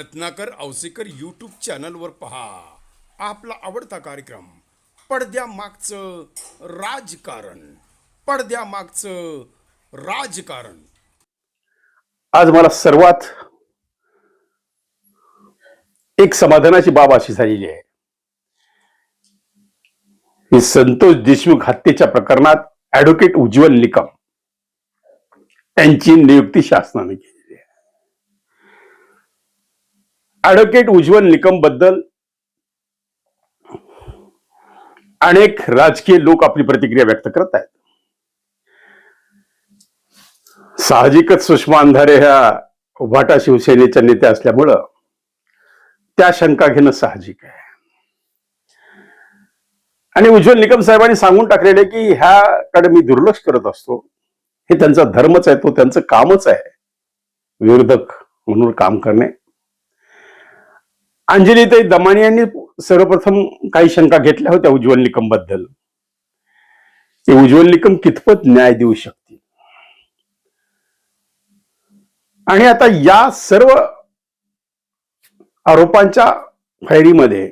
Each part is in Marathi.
रत्नाकर औसेकर यूट्यूब चॅनलवर पहा. आपला आवडता कार्यक्रम पडद्यामागचं राजकारण. पडद्यामागचं राजकारण. आज मला सर्वात एक समाधानाची बाब अशी झालेली आहे. की संतोष देशमुख हत्येच्या प्रकरणात ऍडव्होकेट उज्ज्वल निकम यांची नियुक्ती शासनाने केली. ॲडव्होकेट उज्ज्वल निकमबद्दल अनेक राजकीय लोक आपली प्रतिक्रिया व्यक्त करत आहेत. साहजिकच सुषमा अंधारे ह्या उभाटा शिवसेनेच्या नेत्या असल्यामुळं त्या शंका घेणं साहजिक आहे. आणि उज्ज्वल निकम साहेबांनी सांगून टाकलेले की ह्याकडे मी दुर्लक्ष करत असतो. हे त्यांचा धर्मच आहे तो त्यांचं कामच आहे. विरोधक म्हणून काम करणे. अंजलीताई दमाणी यांनी सर्वप्रथम काही शंका घेतल्या होत्या उज्ज्वल निकमबद्दल ते उज्ज्वल निकम कितपत न्याय देऊ शकतील? आणि आता या सर्व आरोपांच्या फैरीमध्ये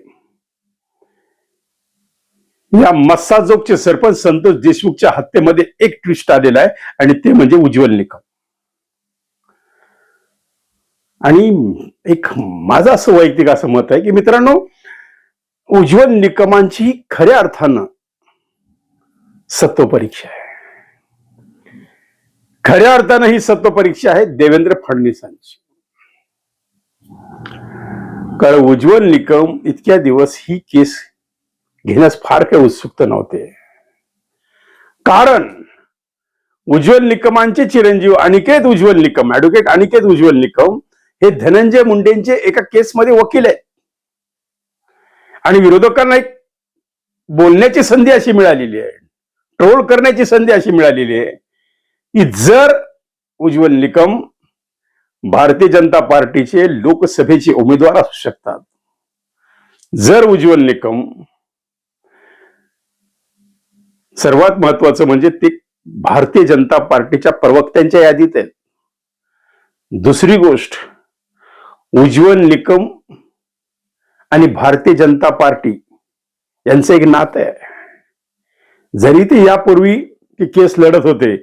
या मस्साजोगचे सरपंच संतोष देशमुखच्या हत्येमध्ये एक ट्विस्ट आलेला आहे आणि ते म्हणजे उज्ज्वल निकम. आणि एक माझं असं वैयक्तिक असं मत आहे की मित्रांनो उज्ज्वल निकमांची ही खऱ्या अर्थानं सत्व परीक्षा आहे. खऱ्या अर्थानं ही सत्व परीक्षा आहे देवेंद्र फडणवीसांची. कारण उज्ज्वल निकम इतक्या दिवस ही केस घेण्यास फार काही उत्सुकता नव्हते. कारण उज्ज्वल निकमांचे चिरंजीव अनिकेत उज्ज्वल निकम ऍडव्होकेट अनिकेत उज्ज्वल निकम हे धनंजय मुंडेंचे एका केसमध्ये वकील आहेत. आणि विरोधकांना एक बोलण्याची संधी अशी मिळालेली आहे. ट्रोल करण्याची संधी अशी मिळालेली आहे की जर उज्ज्वल निकम भारतीय जनता पार्टीचे लोकसभेचे उमेदवार असू शकतात. जर उज्ज्वल निकम सर्वात महत्वाचं म्हणजे ते भारतीय जनता पार्टीच्या प्रवक्त्यांच्या यादीत आहेत. दुसरी गोष्ट उज्ज्वल निकम आणि भारतीय जनता पार्टी यांचं एक नातं आहे. जरी ते यापूर्वी ते केस लढत होते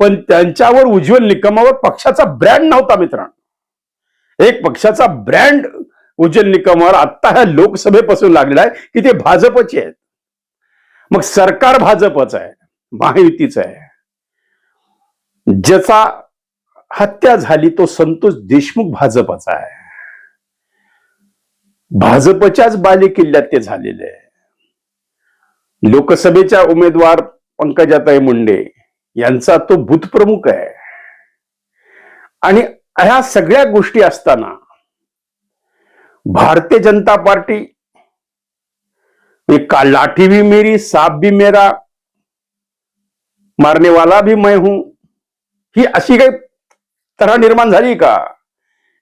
पण त्यांच्यावर उज्ज्वल निकमावर पक्षाचा ब्रँड नव्हता मित्रांनो. एक पक्षाचा ब्रँड उज्ज्वल निकमावर आता ह्या लोकसभेपासून लागलेला आहे की ते भाजपचे आहेत. मग सरकार भाजपच आहे महायुतीच आहे. ज्याचा हत्या झाली तो संतोष देशमुख भाजपचा आहे. भाजपच्याच बालेकिल्ल्यात ते झालेले आहे. लोकसभेच्या उमेदवार पंकजाताई मुंडे यांचा तो भूतप्रमुख आहे. आणि ह्या सगळ्या गोष्टी असताना भारतीय जनता पार्टी का लाठी भी मेरी साप भी मेरा मारने वाला भी मैं हूं ही अशी काही तऱ्हा निर्माण झाली का?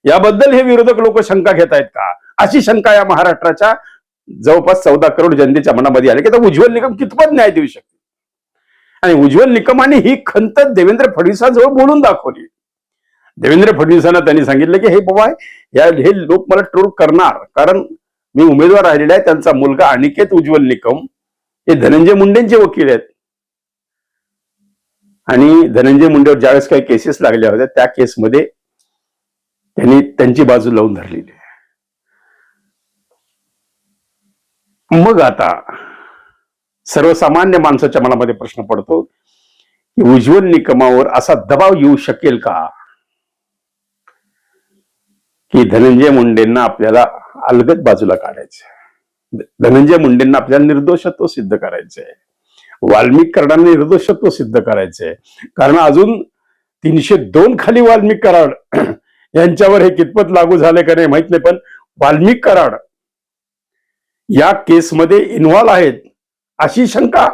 याबद्दल हे विरोधक लोक शंका घेत आहेत का? अशी शंका या महाराष्ट्राच्या जवळपास चौदा करोड जनतेच्या मनामध्ये आली की तर उज्ज्वल निकम कितपत न्याय देऊ शकते आणि उज्ज्वल निकमाने ही खंत देवेंद्र फडणवीसांजवळ बोलून दाखवली. देवेंद्र फडणवीसांना त्यांनी सांगितलं की हे बाबा या हे लोक मला ट्रोल करणार कारण मी उमेदवार राहिलेला आहे त्यांचा मुलगा अनिकेत उज्ज्वल निकम हे धनंजय मुंडेंचे वकील आहेत. आणि धनंजय मुंडेवर ज्यावेळेस काही केसेस लागल्या होत्या त्या केसमध्ये त्यांनी त्यांची बाजू लावून धरलेली आहे मग आता सर्वसामान्य माणसाच्या मनामध्ये प्रश्न पडतो की उज्ज्वल निकमावर असा दबाव येऊ शकेल का? की धनंजय मुंडेंना आपल्याला अलगद बाजूला काढायचं धनंजय मुंडेंना आपल्याला निर्दोषत्व सिद्ध करायचंय. वाल्मिक कराडांना निर्दोषत्व सिद्ध करायचंय. कारण अजून तीनशे दोन खाली वाल्मिक कराड यांच्यावर हे कितपत लागू झाले का नाही माहीत नाही पण वाल्मिक कराड या केसमध्ये इन्व्हॉल्व आहेत अशी शंका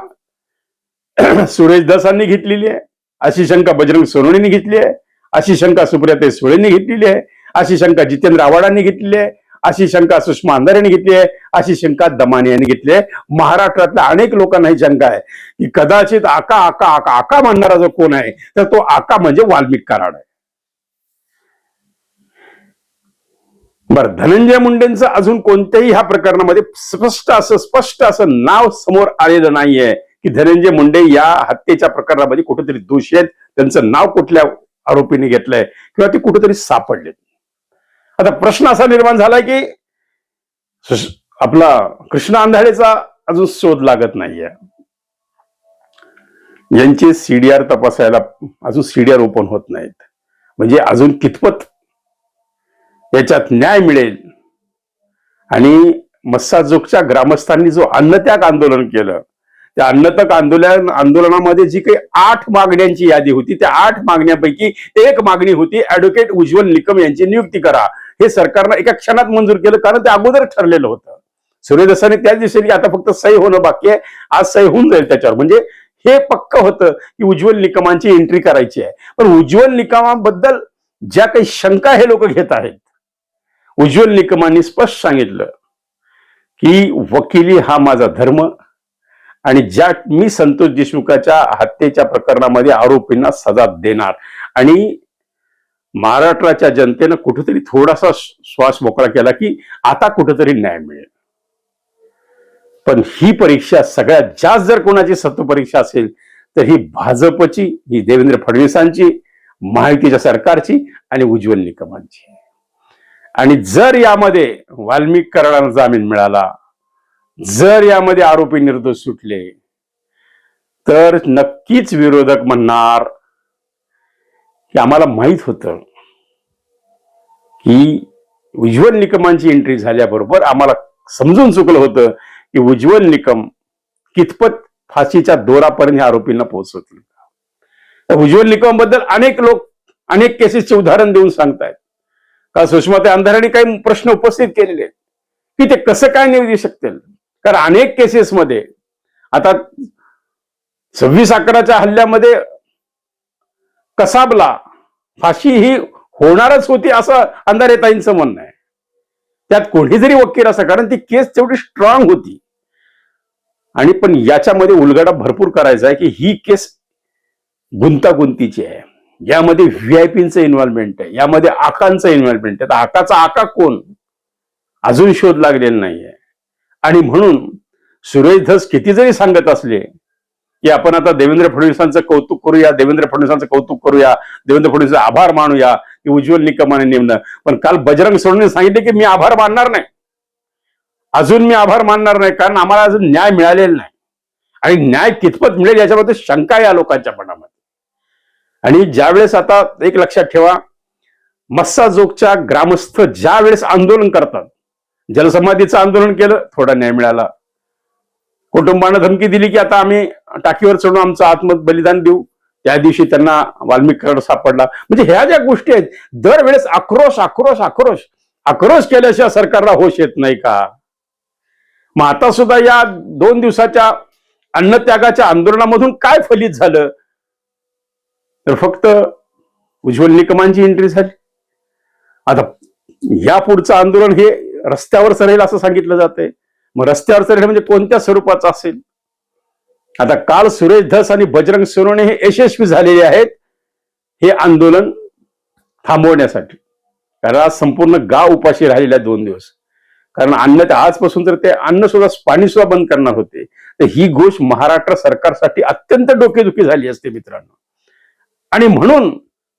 सुरेश दसांनी घेतलेली आहे अशी शंका बजरंग सोनवणेंनी घेतली आहे अशी शंका सुप्रियाताई सुळेंनी घेतलेली आहे अशी शंका जितेंद्र आव्हाडांनी घेतलेली आहे अशी शंका सुषमा अंधारेने घेतली आहे अशी शंका दमाने यांनी घेतली आहे. महाराष्ट्रातल्या अनेक लोकांना ही शंका आहे की कदाचित आका आका आका आका म्हणणारा जो कोण आहे तर तो आका म्हणजे वाल्मिक कराड आहे. बर धनंजय मुंडेंचं अजून कोणत्याही ह्या प्रकरणामध्ये स्पष्ट असं स्पष्ट असं नाव समोर आलेलं नाहीये की धनंजय मुंडे या हत्येच्या प्रकरणामध्ये कुठेतरी दोषी आहेत. त्यांचं नाव कुठल्या आरोपीने घेतलंय किंवा ते कुठेतरी सापडले आता प्रश्न असा निर्माण झालाय की आपला कृष्णा आंधळेचा अजून शोध लागत नाहीये. यांचे सीडीआर तपासायला अजून सीडीआर ओपन होत नाहीत. म्हणजे अजून कितपत याच्यात न्याय मिळेल. आणि मस्साजोगच्या ग्रामस्थांनी जो अन्नत्याग आंदोलन केलं त्या अन्नत्याग आंदोलन आंदोलनामध्ये जी काही आठ मागण्यांची यादी होती त्या आठ मागण्यापैकी एक मागणी होती ऍडव्होकेट उज्ज्वल निकम यांची नियुक्ती करा. हे सरकारनं एका क्षणात मंजूर केलं कारण ते अगोदर ठरलेलं होतं. सूर्यदसाने त्याच दिवशी आता फक्त सही होणं बाकी आहे आज सही होऊन जाईल त्याच्यावर. म्हणजे हे पक्क होतं की उज्ज्वल निकमांची एंट्री करायची आहे. पण उज्ज्वल निकमाबद्दल ज्या काही शंका हे लोक घेत आहेत उज्ज्वल निकमांनी स्पष्ट सांगितलं की वकिली हा माझा धर्म आणि ज्या मी संतोष देशमुखाच्या हत्येच्या प्रकरणामध्ये आरोपींना सजा देणार. आणि महाराष्ट्राच्या जनतेनं कुठेतरी थोडासा श्वास मोकळा केला की आता कुठेतरी न्याय मिळेल. पण ही परीक्षा सगळ्यात जास्त जर कोणाची सत्व परीक्षा असेल तर ही भाजपची ही देवेंद्र फडणवीसांची महायुतीच्या सरकारची आणि उज्ज्वल निकमांची. आणि जर यामध्ये वाल्मिक कराडांना जामीन मिळाला जर यामध्ये आरोपी निर्दोष सुटले तर नक्कीच विरोधक म्हणणार की आम्हाला माहीत होतं की उज्ज्वल निकमांची एंट्री झाल्याबरोबर आम्हाला समजून चुकलं होतं की उज्ज्वल निकम कितपत फाशीच्या दोरापर्यंत ह्या आरोपींना पोहोचवतील. उज्ज्वल निकमबद्दल अनेक लोक अनेक केसेसचे उदाहरण देऊन सांगतायत. का सुषमाते अंधाराने काही प्रश्न उपस्थित केलेले आहेत. की ते कसं काय निवडू शकतील? कारण अनेक केसेसमध्ये आता सव्वीस अकराच्या हल्ल्यामध्ये कसाबला फाशी ही होणारच होती असं अंधारेताईंचं म्हणणं आहे. त्यात कोणी जरी वकील असा कारण ती केस तेवढी स्ट्रॉंग होती. आणि पण याच्यामध्ये उलगडा भरपूर करायचा आहे की ही केस गुंतागुंतीची आहे. यामध्ये व्हीआयपीचं इन्व्हॉल्वमेंट आहे. यामध्ये आकांचं इन्व्हॉल्वमेंट आहे. तर आकाचा आका कोण? अजून शोध लागलेला नाहीये. आणि म्हणून सुरेश धस किती जरी सांगत असले की आपण आता देवेंद्र फडणवीसांचं कौतुक करूया देवेंद्र फडणवीसांचं कौतुक करूया देवेंद्र फडणवीस आभार मानूया की उज्ज्वल निकमाने नेमणं. पण काल बजरंग सोडून सांगितले की मी आभार मानणार नाही. अजून मी आभार मानणार नाही कारण आम्हाला अजून न्याय मिळालेला नाही. आणि न्याय कितपत मिळेल याच्यामध्ये शंका या लोकांच्या मनामध्ये. आणि ज्यावेळेस आता एक लक्षात ठेवा मस्साजोगच्या ग्रामस्थ ज्या वेळेस आंदोलन करतात जलसमाधीचं आंदोलन केलं थोडा न्याय मिळाला. कुटुंबानं धमकी दिली की आता आम्ही टाकीवर चढून आमचं आत्म बलिदान देऊ. त्या दिवशी त्यांना वाल्मिकीकरण सापडला. म्हणजे ह्या ज्या गोष्टी आहेत दरवेळेस आक्रोश आक्रोश आक्रोश. आक्रोश केल्याशिवाय सरकारला होश येत नाही का? मग आता सुद्धा या दोन दिवसाच्या अन्नत्यागाच्या आंदोलनामधून काय फलित झालं? तर फक्त उज्ज्वल निकमांची एंट्री झाली. आता या पुढचं आंदोलन हे रस्त्यावर सरेल असं सांगितलं जाते मग रस्त्यावर सरेल म्हणजे कोणत्या स्वरूपाचं असेल? आता काल सुरेश धस आणि बजरंग सोनवणे हे यशस्वी झालेले आहेत. हे आंदोलन थांबवण्यासाठी. कारण आज संपूर्ण गाव उपाशी राहिलेला दोन दिवस. कारण अन्न ते आजपासून तर ते अन्न सुद्धा पाणी सुद्धा बंद करणार होते. तर ही गोष्ट महाराष्ट्र सरकारसाठी अत्यंत डोकेदुखी झाली असते मित्रांनो. आणि म्हणून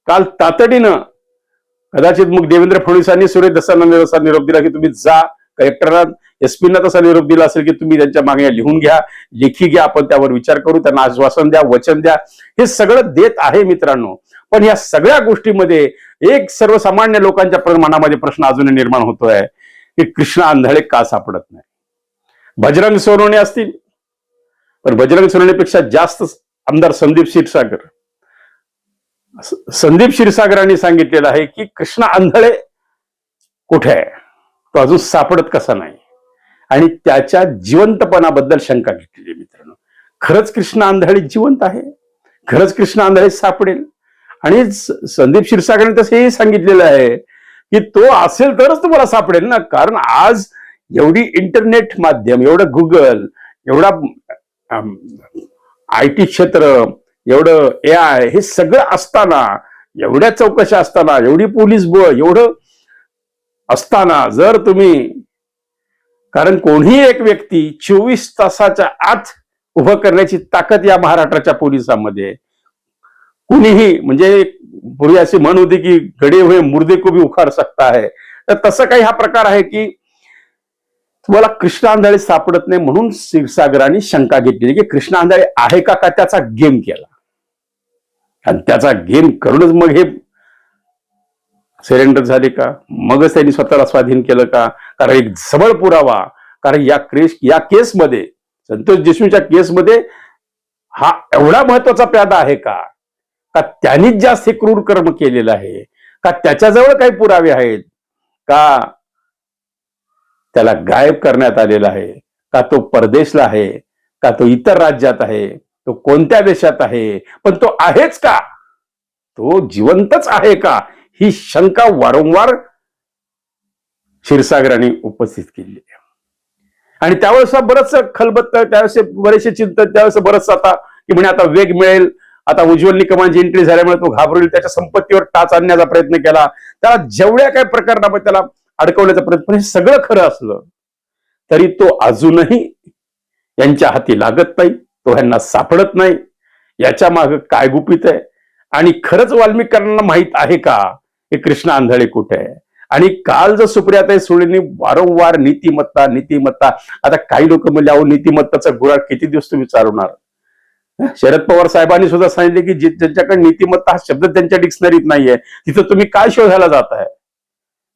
काल तातडीनं कदाचित मग देवेंद्र फडणवीसांनी सुरेश दसांना असा निरोप दिला की तुम्ही जा. कलेक्टरात एसपीना तसा निरोप दिला असेल की तुम्ही त्यांच्या मागण्या लिहून घ्या लेखी घ्या आपण त्यावर विचार करू त्यांना आश्वासन द्या वचन द्या. हे सगळं देत आहे मित्रांनो. पण या सगळ्या गोष्टीमध्ये एक सर्वसामान्य लोकांच्या प्र- मनामध्ये प्रश्न अजूनही निर्माण होतोय की कृष्ण आंधळे का सापडत नाही? बजरंग सोनवणे असतील पण बजरंग सोनवणेपेक्षा जास्त आमदार संदीप क्षीरसागर संदीप क्षीरसागरांनी सांगितलेलं आहे की कृष्ण आंधळे कुठे आहे? तो अजून सापडत कसा नाही? आणि त्याच्या जिवंतपणाबद्दल शंका घेतलेली आहे मित्रांनो. खरंच कृष्ण आंधळे जिवंत आहे? खरंच कृष्ण आंधळे सापडेल? आणि संदीप क्षीरसागरांनी तसंही सांगितलेलं आहे की तो असेल तरच तुम्हाला सापडेल ना? कारण आज एवढी इंटरनेट माध्यम एवढं गुगल एवढा आय टी क्षेत्र एवढं ए आय हे सगळं असताना एवढ्या चौकशा असताना एवढी पोलीस बळ एवढं असताना जर तुम्ही कारण कोणीही एक व्यक्ती चोवीस तासाच्या आत उभं करण्याची ताकद या महाराष्ट्राच्या पोलिसांमध्ये कुणीही म्हणजे पूर्वी अशी म्हण होती की गडे हुए मुर्दे को भी उखाड सकता है. तर तसं काही हा प्रकार आहे की तुम्हाला कृष्ण आंधळे सापडत नाही म्हणून शिवसागरांनी शंका घेतली की कृष्ण आंधळे आहे का का त्याचा गेम केला. आणि त्याचा गेम करूनच मग हे सरेंडर झाले का? मगच त्यांनी स्वतःला स्वाधीन केलं का? कारण एक सबळ पुरावा. कारण या क्रेश या केसमध्ये संतोष देशमुखच्या केसमध्ये हा एवढा महत्त्वाचा प्यादा आहे का? का त्यांनीच जास्त हे क्रूर कर्म केलेलं आहे? का त्याच्याजवळ काही पुरावे आहेत? का त्याला गायब करण्यात आलेला आहे? का तो परदेशला आहे? का तो इतर राज्यात आहे? तो कोणत्या देशात आहे? पण तो आहेच का? तो जिवंतच आहे का? ही शंका वारंवार क्षीरसागराने उपस्थित केली आहे. आणि त्यावेळेस बरंच खलबत्त त्यावेळेस बरेचसे चिंतन त्यावेळेस बरंच आता की म्हणे आता वेग मिळेल. आता उज्ज्वल निकमांची एंट्री झाल्यामुळे तो घाबरेल त्याच्या संपत्तीवर टाच आणण्याचा प्रयत्न केला. त्याला जेवढ्या काही प्रकरणामध्ये त्याला अडकवण्याचा प्रयत्न पण हे सगळं खरं असलं तरी तो अजूनही यांच्या हाती लागत नाही. तो ह्यांना सापडत नाही. याच्या माग काय गुपित आहे? आणि खरंच वाल्मिकांना माहीत आहे का? हे कृष्ण आंधळे कुठे आहे? आणि काल जर सुप्रियाताई सुळेंनी वारंवार नीतिमत्ता नीतिमत्ता आता काही लोक म्हणजे अहो नीतिमत्ताचा गुराळ किती दिवस तुम्ही चालवणार? शरद पवार साहेबांनी सुद्धा सांगितले की जे- ज्यांच्याकडे नीतिमत्ता हा शब्द त्यांच्या डिक्शनरीत नाहीये तिथं तुम्ही काय शोधायला जात आहे?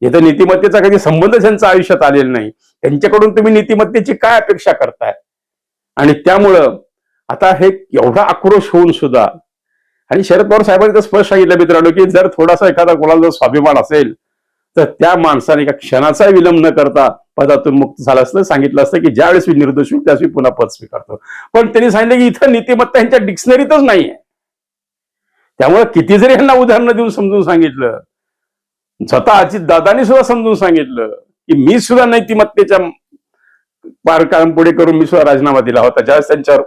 इथं नीतिमत्तेचा कधी संबंध त्यांच्या आयुष्यात आलेला नाही. त्यांच्याकडून तुम्ही नीतिमत्तेची काय अपेक्षा करताय? आणि त्यामुळं आता हे एवढा आक्रोश होऊन सुद्धा आणि शरद पवार साहेबांनी तर स्पष्ट सांगितलं मित्रांनो की जर थोडासा एखादा कोणाला जर स्वाभिमान असेल तर त्या माणसाने एका क्षणाचा विलंब न करता पदातून मुक्त झाला असतं. सांगितलं असतं की ज्यावेळेस मी निर्दोष होईल त्यावेळेस मी पुन्हा पद स्वीकारतो. पण त्यांनी सांगितलं की इथं नीतिमत्ता यांच्या डिक्शनरीतच नाहीये. त्यामुळे किती जरी यांना उदाहरणं देऊन समजून सांगितलं स्वतः अजित दादानी सुद्धा समजून सांगितलं की मी सुद्धा नैतिमत्तेच्या पारकां पुढे करून मी सुद्धा राजीनामा दिला होता. ज्यावेळेस त्यांच्यावर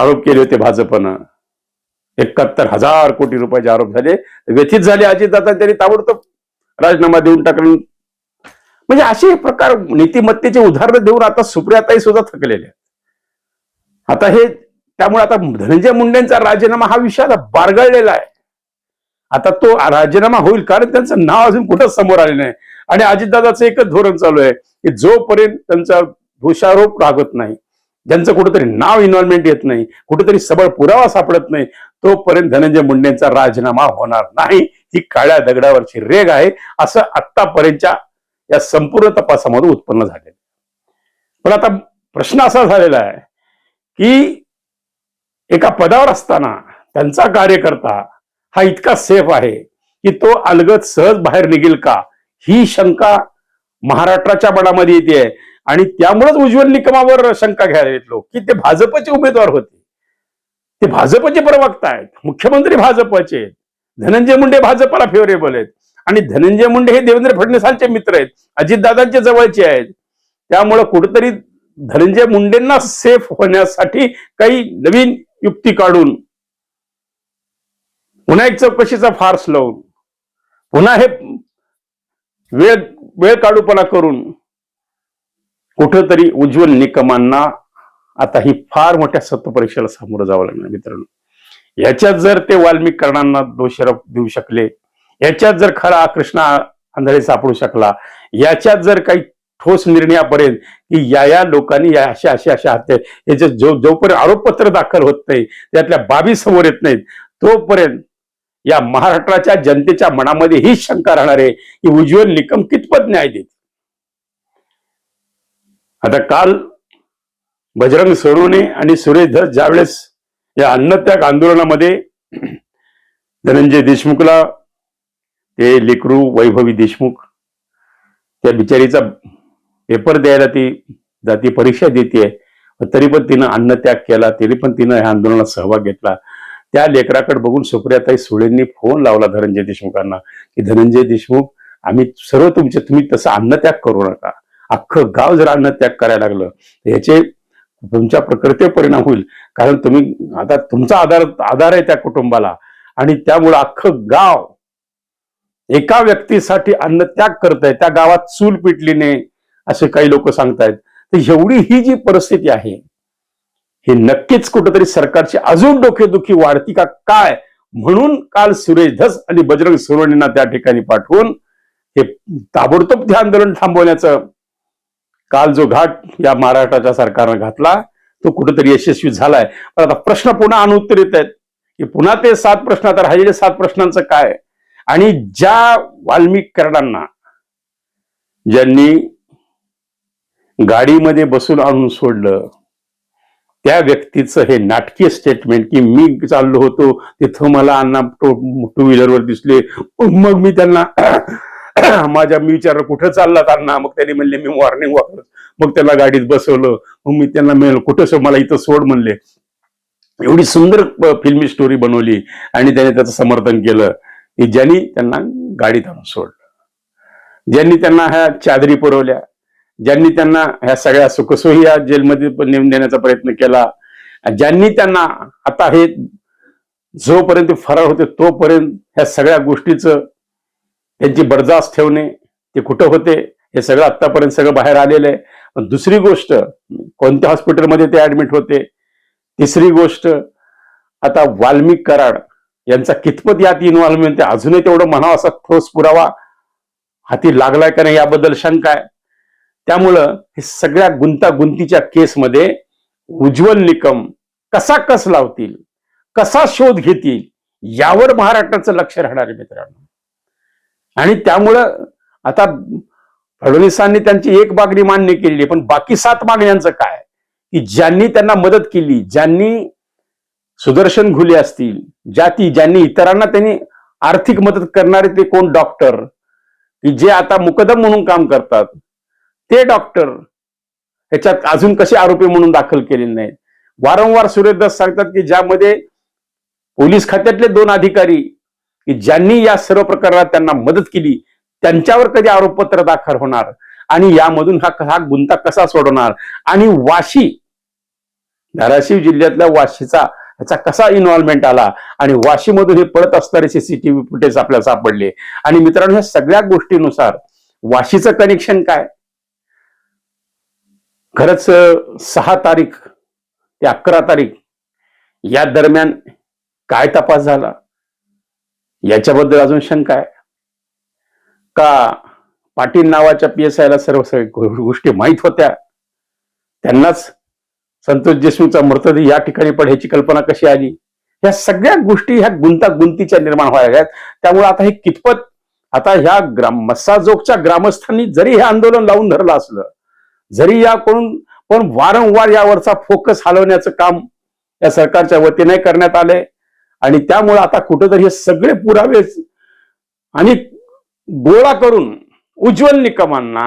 आरोप केले होते भाजपनं. एकाहत्तर हजार कोटी रुपयाचे आरोप झाले. व्यथित झाले अजितदादा त्यांनी ताबडतोब राजीनामा देऊन टाकलं. म्हणजे असे प्रकार नीतिमत्तेचे उदाहरणं देऊन आता सुप्रियाताई सुद्धा थकलेले आता हे त्यामुळे आता धनंजय मुंडेंचा राजीनामा हा विषय आता बारगळलेला आहे. आता तो राजीनामा होईल कारण त्यांचं नाव अजून कुठंच समोर आले नाही. आणि अजितदादाचं एकच धोरण चालू आहे की जोपर्यंत त्यांचा दोषारोप रागत नाही ज्यांचं कुठेतरी नाव इन्व्हॉल्वमेंट येत नाही कुठेतरी सबळ पुरावा सापडत नाही तोपर्यंत धनंजय मुंडेंचा राजीनामा होणार नाही. ही काळ्या दगडावरची रेग आहे. असं आतापर्यंतच्या या संपूर्ण तपासामध्ये उत्पन्न झाले पण आता प्रश्न असा झालेला आहे की एका पदावर असताना त्यांचा कार्यकर्ता हा इतका सेफ आहे की तो अलगत सहज बाहेर निघेल का? ही शंका महाराष्ट्राच्या मनामध्ये येते आणि त्यामुळेच उज्ज्वल निकमावर शंका घ्यायला येत लोक की ते भाजपचे उमेदवार होते. ते भाजपचे प्रवक्ता आहेत मुख्यमंत्री भाजपचे आहेत धनंजय मुंडे भाजपला फेवरेबल आहेत. आणि धनंजय मुंडे हे देवेंद्र फडणवीसांचे मित्र आहेत अजितदादांचे जवळचे आहेत. त्यामुळं कुठेतरी धनंजय मुंडेंना सेफ होण्यासाठी काही नवीन युक्ती काढून पुन्हा एक चौकशीचा फार्स लावून पुन्हा हे वेळ वेळ काढूपणा करून कुठंतरी उज्ज्वल निकमांना आता ही फार मोठ्या सत्यपरीक्षेला सामोरं जावं लागणार मित्रांनो. याच्यात जर ते वाल्मिकरणांना दोषारोप देऊ शकले याच्यात जर खरा कृष्णा आंधळे सापडू शकला याच्यात जर काही ठोस निर्णयापर्यंत की या या लोकांनी या अशा अशा अशा हत्या याचे जो जोपर्यंत आरोपपत्र दाखल होत नाही त्यातल्या बाबी समोर येत नाहीत तोपर्यंत या महाराष्ट्राच्या जनतेच्या मनामध्ये हीच शंका राहणार आहे की उज्ज्वल निकम कितपत न्याय देत आता काल बजरंग सोनवणे आणि सुरेश धस ज्यावेळेस या अन्नत्याग आंदोलनामध्ये धनंजय देशमुखला ते लेकरू वैभवी देशमुख त्या बिचारीचा पेपर द्यायला ती जाती परीक्षा देते तरी पण तिनं अन्नत्याग केला तरी पण तिनं ह्या आंदोलनात सहभाग घेतला. त्या लेकराकडे बघून सुप्रियाताई सुळेंनी फोन लावला धनंजय देशमुखांना की धनंजय देशमुख आम्ही सर्व तुमचे तुम्ही तसं अन्नत्याग करू नका. अख्खं गाव जर अन्नत्याग करायला लागलं याचे तुमच्या प्रकृतीवर परिणाम होईल. कारण तुम्ही आता तुमचा आधार आधार आहे त्या कुटुंबाला. आणि त्यामुळं अख्खं गाव एका व्यक्तीसाठी अन्नत्याग त्याग आहे त्या गावात चूल पिटली नाही असे काही लोक सांगतायत. तर एवढी ही जी परिस्थिती आहे ही नक्कीच कुठंतरी सरकारची अजून डोकेदुखी वाढती का काय? म्हणून काल सुरेश धस आणि बजरंग सोनवणेंना त्या ठिकाणी पाठवून हे ताबडतोब ते आंदोलन थांबवण्याचं काल जो घाट या महाराष्ट्राच्या सरकारनं घातला तो कुठेतरी यशस्वी झालाय. पण आता प्रश्न पुन्हा अनुत्तर आहेत. की पुन्हा ते सात प्रश्न आता राहिलेले सात प्रश्नांचं काय? आणि ज्या वाल्मिकरणांना ज्यांनी गाडीमध्ये बसून आणून सोडलं त्या व्यक्तीचं हे नाटकीय स्टेटमेंट की मी चाललो होतो तिथं मला अण्णा टू व्हीलरवर दिसले मग मी त्यांना माझ्या मी विचारलं कुठं चालला त्यांना मग त्यांनी म्हणले मी मॉर्निंग वॉक मग त्यांना गाडीत बसवलं. मग मी त्यांना मिळालं कुठं मला इथं सोड म्हणले. एवढी सुंदर फिल्मी स्टोरी बनवली आणि त्याने त्याचं समर्थन केलं की ज्यांनी त्यांना गाडीत आणून सोडलं. ज्यांनी त्यांना ह्या चादरी पुरवल्या ज्यांनी त्यांना ह्या सगळ्या सुखसोयी या जेलमध्ये पण नेऊन देण्याचा प्रयत्न केला ज्यांनी त्यांना आता हे जोपर्यंत फरार होते तोपर्यंत ह्या सगळ्या गोष्टीचं त्यांची बडजास ठेवणे ते कुठं होते हे सगळं आतापर्यंत सगळं बाहेर आलेलं आहे. पण दुसरी गोष्ट कोणत्या हॉस्पिटलमध्ये ते ऍडमिट होते? तिसरी गोष्ट आता वाल्मिक कराड यांचा कितपत यात इन्व्हॉल्वमेंट आहे? अजूनही तेवढं म्हणावं असा ठोस पुरावा हाती लागलाय का नाही याबद्दल शंका आहे. त्यामुळं हे सगळ्या गुंतागुंतीच्या केसमध्ये उज्ज्वल निकम कसा कस लावतील कसा शोध घेतील यावर महाराष्ट्राचं लक्ष राहणार आहे मित्रांनो. आणि त्यामुळं आता फडणवीसांनी त्यांची एक मागणी मान्य केली पण बाकी सात मागण्यांचं काय? की ज्यांनी त्यांना मदत केली ज्यांनी सुदर्शन घुले असतील जाती ज्यांनी इतरांना त्यांनी आर्थिक मदत करणारे ते कोण डॉक्टर? की जे आता मुकदम म्हणून काम करतात ते डॉक्टर? ह्याच्यात अजून कसे आरोपी म्हणून दाखल केलेले नाहीत? वारंवार सुरेशदास सांगतात की ज्यामध्ये पोलीस खात्यातले दोन अधिकारी की ज्यांनी या सर्व प्रकारात त्यांना मदत केली त्यांच्यावर कधी आरोपपत्र दाखल होणार? आणि यामधून हा हा गुंता कसा सोडवणार? आणि वाशी धाराशिव जिल्ह्यातल्या वाशीचा याचा कसा इन्व्हॉल्वमेंट आला? आणि वाशीमधून हे पळत असणारे सीसीटीव्ही फुटेज आपल्याला सापडले. आणि मित्रांनो ह्या सगळ्या गोष्टीनुसार वाशीचं कनेक्शन काय? खरंच सहा तारीख ते अकरा तारीख या दरम्यान काय तपास झाला? याच्याबद्दल अजून शंका आहे? का पाटील नावाच्या पी एस आयला सर्व गोष्टी माहीत होत्या? त्यांनाच संतोष देशमुखचा मृतदेह या ठिकाणी पण ह्याची कल्पना कशी आली? या सगळ्या गोष्टी ह्या गुंतागुंतीच्या निर्माण व्हायला आहेत त्यामुळे आता हे कितपत आता ह्या ग्राम मस्साजोगच्या ग्रामस्थांनी जरी हे आंदोलन लावून धरलं असलं जरी या कोण पण वारंवार यावरचा फोकस हलवण्याचं काम या सरकारच्या वतीने करण्यात आले आणि त्यामुळे आता कुठंतरी हे सगळे पुरावे आणि गोळा करून उज्ज्वल निकमांना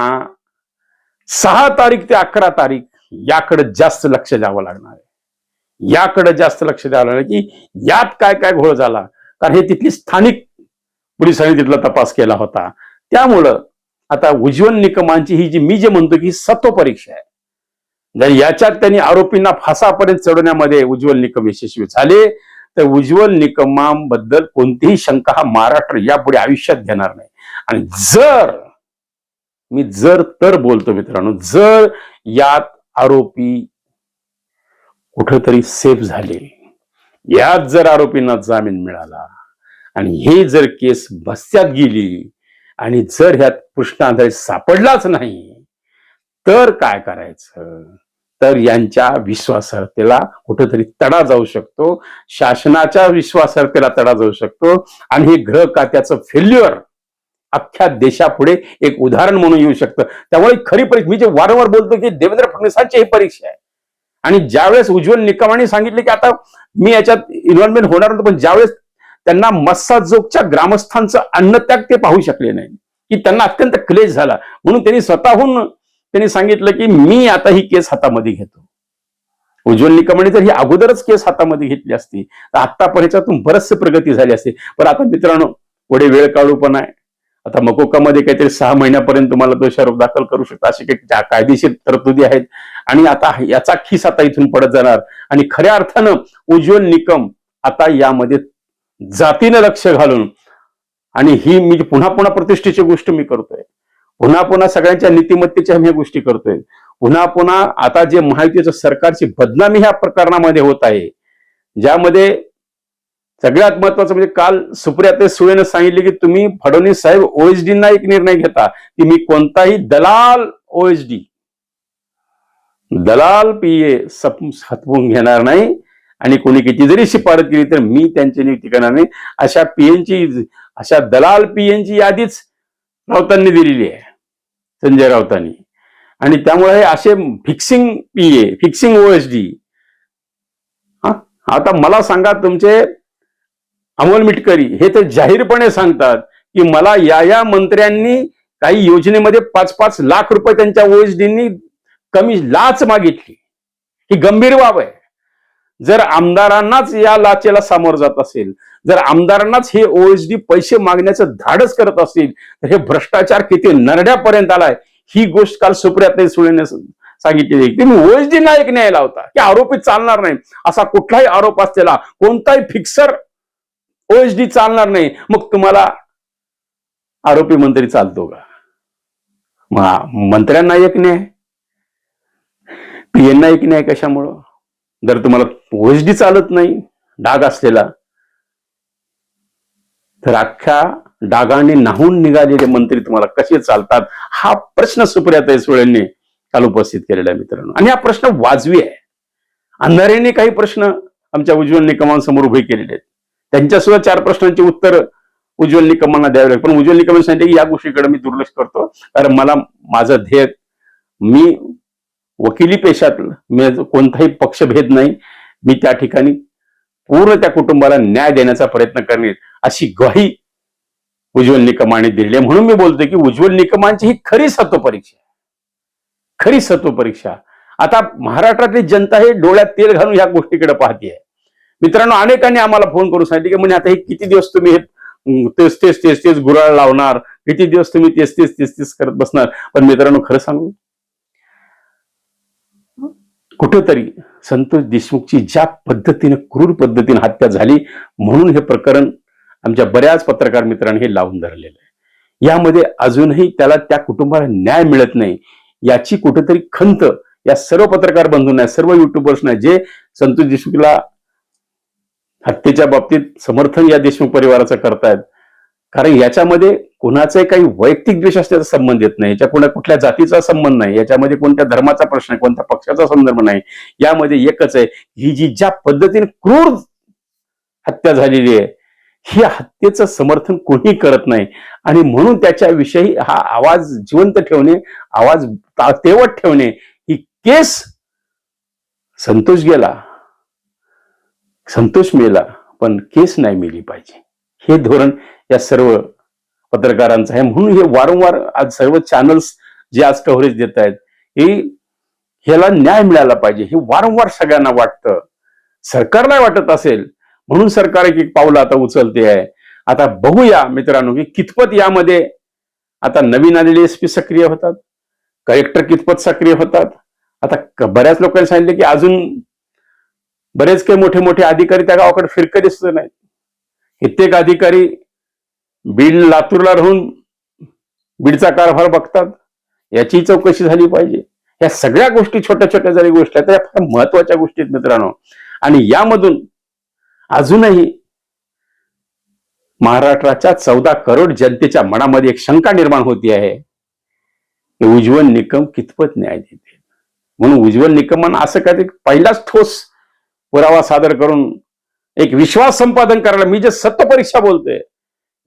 सहा तारीख ते अकरा तारीख याकडे जास्त लक्ष द्यावं लागणार आहे. याकडे जास्त लक्ष द्यावं लागणार की यात काय काय घोळ झाला? कारण हे तिथली स्थानिक पोलिसांनी तिथला तपास केला होता. त्यामुळं आता उज्ज्वल निकमांची ही जी मी जे म्हणतो की ही परीक्षा आहे. जर याच्यात त्यांनी आरोपींना फासापर्यंत चढवण्यामध्ये उज्ज्वल निकम यशस्वी झाले तर उज्ज्वल निकमांबद्दल कोणतीही शंका हा महाराष्ट्र यापुढे आयुष्यात घेणार नाही. आणि जर मी जर तर बोलतो मित्रांनो जर यात आरोपी कुठंतरी सेफ झाले यात जर आरोपींना जामीन मिळाला आणि हे जर केस बस्त्यात गेली आणि जर ह्यात कृष्ण सापडलाच नाही तर काय करायचं? तर यांच्या विश्वासार्हतेला कुठेतरी तडा जाऊ शकतो. शासनाच्या विश्वासार्हतेला तडा जाऊ शकतो. आणि हे ग्रह खात्याचं फेल्युअर अख्ख्या देशापुढे एक उदाहरण म्हणून येऊ शकतं. त्यामुळे खरी परीक्षा मी जे वारंवार बोलतो की देवेंद्र फडणवीसांची ही परीक्षा आहे. आणि ज्यावेळेस उज्ज्वल निकमाने सांगितले की आता मी याच्यात इन्व्हॉल्वमेंट होणार नव्हतं पण ज्यावेळेस त्यांना मस्साजोगच्या ग्रामस्थांचं अन्नत्याग ते पाहू शकले नाही की त्यांना अत्यंत क्लेश झाला. म्हणून त्यांनी स्वतःहून त्यांनी सांगितलं की मी आता ही केस हातामध्ये घेतो. उज्ज्वल निकमाने जर ही अगोदरच केस हातामध्ये घेतली असती तर आत्तापर्यंत ह्याच्यातून बरचसे प्रगती झाली असती. पण आता मित्रांनो पुढे वेळ काढू पण आहे. आता मकोकामध्ये काहीतरी सहा महिन्यापर्यंत तुम्हाला दोषारोप दाखल करू शकता. अशी काही ज्या कायदेशीर तरतुदी आहेत. आणि आता याचा खिस आता इथून पडत जाणार. आणि खऱ्या अर्थानं उज्ज्वल निकम आता यामध्ये जातीनं लक्ष घालून आणि ही मी पुन्हा पुन्हा प्रतिष्ठेची गोष्ट मी करतोय. पुन्हा पुन्हा सगळ्यांच्या नीतिमत्तेच्या मी गोष्टी करतोय. पुन्हा पुन्हा आता जे महायुतीचं सरकारची बदनामी ह्या प्रकरणामध्ये होत आहे ज्यामध्ये सगळ्यात महत्वाचं म्हणजे काल सुप्रियाते सुळेनं सांगितले की तुम्ही फडणवीस साहेब ओएसडींना एक निर्णय घेता की मी कोणताही दलाल ओएसडी दलाल पीए सपवून घेणार नाही आणि कोणी किती जरी शिफारस केली तर मी त्यांची नियुक्ती करणार नाही. अशा पीएनची अशा दलाल पीएनची यादीच राऊतांनी दिलेली आहे. संजय राऊतांनी. आणि त्यामुळे हे असे फिक्सिंग पीए फिक्सिंग ओएसडी आता मला सांगा तुमचे अमोल मिटकरी हे तर जाहीरपणे सांगतात की मला या या मंत्र्यांनी काही योजनेमध्ये पाच पाच लाख रुपये त्यांच्या ओएसडींनी कमी लाच मागितली. ही गंभीर बाब आहे. जर आमदारांनाच या लाचेला सामोरं जात असेल जर आमदारांनाच हे ओएसडी पैसे मागण्याचं धाडस करत असतील तर हे भ्रष्टाचार किती नरड्यापर्यंत आलाय ही गोष्ट काल सुप्रियाताई सुळेने सांगितलेली तुम्ही ओएसडी नायक न्यायला होता की आरोपी चालणार नाही असा कुठलाही आरोप असलेला कोणताही फिक्सर ओएसडी चालणार नाही मग तुम्हाला आरोपी मंत्री चालतो का? मग मंत्र्यांना एक न्याय पीएनना एक न्याय कशामुळं? जर तुम्हाला ओएसडी चालत नाही डाग असलेला तर अख्ख्या डागाने नाहून निघालेले मंत्री तुम्हाला कसे चालतात हा प्रश्न सुप्रियाताई सुळेंनी काल उपस्थित केलेला आहे मित्रांनो. आणि हा प्रश्न वाजवी आहे. अंधारेने काही प्रश्न आमच्या उज्ज्वल निकमांसमोर उभे केलेले आहेत. त्यांच्या सुद्धा चार प्रश्नांची उत्तर उज्ज्वल निकमांना द्यावे लागेल. पण उज्ज्वल निकमांनी सांगितले की या गोष्टीकडे मी दुर्लक्ष करतो. कारण मला माझं ध्येय मी वकिली पेशात मी कोणताही पक्षभेद नाही. मी त्या ठिकाणी पूर्ण त्या कुटुंबाला न्याय देण्याचा प्रयत्न करणे अशी ग्वाही उज्ज्वल निकमाने दिली आहे. म्हणून मी बोलतोय की उज्ज्वल निकमांची ही खरी सत्व परीक्षा खरी सत्व परीक्षा. आता महाराष्ट्रातली जनता हे डोळ्यात तेल घालून ह्या गोष्टीकडे पाहतीये मित्रांनो अनेकांनी आम्हाला फोन करून सांगितले की म्हणजे आता हे किती दिवस तुम्ही हे तेच तेच तेच तेच गुराळ लावणार? किती दिवस तुम्ही तेच तेच तेच तेच करत बसणार? पण मित्रांनो खरं सांगू? कुठेतरी संतोष देशमुखची ज्या पद्धतीने क्रूर पद्धतीने हत्या झाली म्हणून हे प्रकरण आमच्या बऱ्याच पत्रकार मित्रांनी हे लावून धरलेलं आहे. यामध्ये अजूनही त्याला त्या कुटुंबाला न्याय मिळत नाही याची कुठेतरी खंत या सर्व पत्रकार बंधूंना सर्व युट्यूबर्सना जे संतोष देशमुखला हत्येच्या बाबतीत समर्थन या देशमुख परिवाराचं करतायत कारण याच्यामध्ये कुणाचाही काही वैयक्तिक द्वेष असल्याचा संबंध येत नाही. याच्या कुणा कुठल्या जातीचा संबंध नाही. याच्यामध्ये कोणत्या धर्माचा प्रश्न कोणत्या पक्षाचा संदर्भ नाही. यामध्ये एकच आहे ही जी ज्या पद्धतीने क्रूर हत्या झालेली आहे ही हत्येचं समर्थन कोणी करत नाही. आणि म्हणून त्याच्याविषयी हा आवाज जिवंत ठेवणे आवाज ता- तेवत ठेवणे ही केस संतोष गेला संतोष मेला पण केस नाही मिली पाहिजे. हे धोरण या सर्व पत्रकारांचं आहे. म्हणून हे वारंवार आज सर्व चॅनल्स जे आज कव्हरेज देत आहेत हे ह्याला न्याय मिळाला पाहिजे. हे वारंवार सगळ्यांना वाटतं. सरकारला वाटत असेल. म्हणून सरकार एक एक पावलं आता उचलते आहे. आता बघूया मित्रांनो की कितपत यामध्ये आता नवीन आलेले एसपी सक्रिय होतात. कलेक्टर कितपत सक्रिय होतात. आता बऱ्याच लोकांनी सांगितले की अजून बरेच काही मोठे मोठे अधिकारी त्या गावाकडे फिरकत दिसत नाहीत. कित्येक अधिकारी बीड लातूरला राहून बीडचा कारभार बघतात याची चौकशी झाली पाहिजे. या सगळ्या गोष्टी छोट्या छोट्या जरी गोष्टी आहेत त्या फार महत्त्वाच्या गोष्टी आहेत मित्रांनो. आणि यामधून अजूनही महाराष्ट्राच्या चौदा करोड जनतेच्या मनामध्ये एक शंका निर्माण होती आहे की उज्ज्वल निकम कितपत न्याय देते म्हणून उज्ज्वल निकमन असं काय ते पहिलाच ठोस पुरावा सादर करून एक विश्वास संपादन करायला मी जे सत्य परीक्षा बोलतोय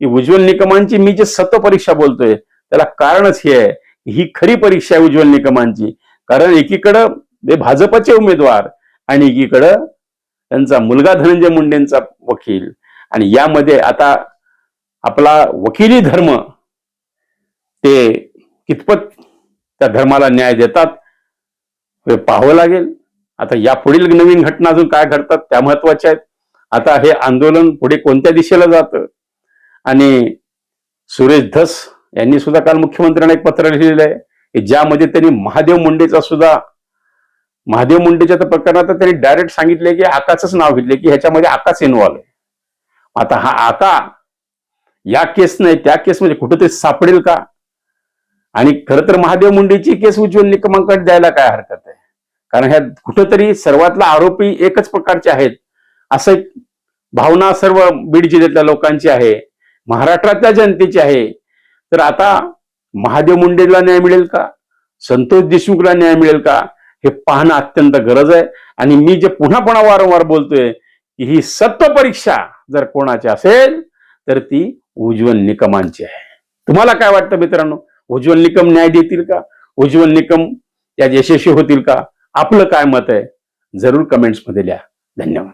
की उज्ज्वल निकमांची मी जे सत परीक्षा बोलतोय त्याला कारणच हे आहे ही खरी परीक्षा आहे उज्ज्वल निकमांची. कारण एकीकडं भाजपचे उमेदवार आणि एकीकडं त्यांचा मुलगा धनंजय मुंडेंचा वकील. आणि यामध्ये आता आपला वकिली धर्म ते कितपत त्या धर्माला न्याय देतात हे पाहावं लागेल. आता या पुढील नवीन घटना अजून काय घडतात त्या महत्त्वाच्या आहेत. आता हे आंदोलन पुढे कोणत्या दिशेला जातं? आणि सुरेश धस यांनी सुद्धा काल मुख्यमंत्र्यांना एक पत्र लिहिलेलं आहे की ज्यामध्ये त्यांनी महादेव मुंडेचा सुद्धा महादेव मुंडेच्या तर प्रकरणात तर त्यांनी डायरेक्ट सांगितले की आकाचंच नाव घेतले की ह्याच्यामध्ये आकाच इन्व्हॉल्व आहे. आता हा आका या केस नाही त्या केसमध्ये कुठेतरी सापडेल का? आणि खरं तर महादेव मुंडेची केस उज्ज्वल निकमांकडे द्यायला काय हरकत आहे? कारण ह्या कुठेतरी सर्वातला आरोपी एकच प्रकारचे आहेत. असं एक भावना सर्व बीड जिल्ह्यातल्या लोकांची आहे. महाराष्ट्रातल्या जनतेची आहे. तर आता महादेव मुंडेला न्याय मिळेल का? संतोष देशमुखला न्याय मिळेल का? हे पाहणं अत्यंत गरज आहे. आणि मी जे पुन्हा पुन्हा वारंवार बोलतोय की ही सत्व परीक्षा जर कोणाची असेल तर ती उज्ज्वल निकमांची आहे. तुम्हाला काय वाटतं मित्रांनो? उज्ज्वल निकम न्याय देतील का? उज्ज्वल निकम यात यशस्वी होतील का? आपलं काय मत आहे? जरूर कमेंट्समध्ये लिहा. धन्यवाद.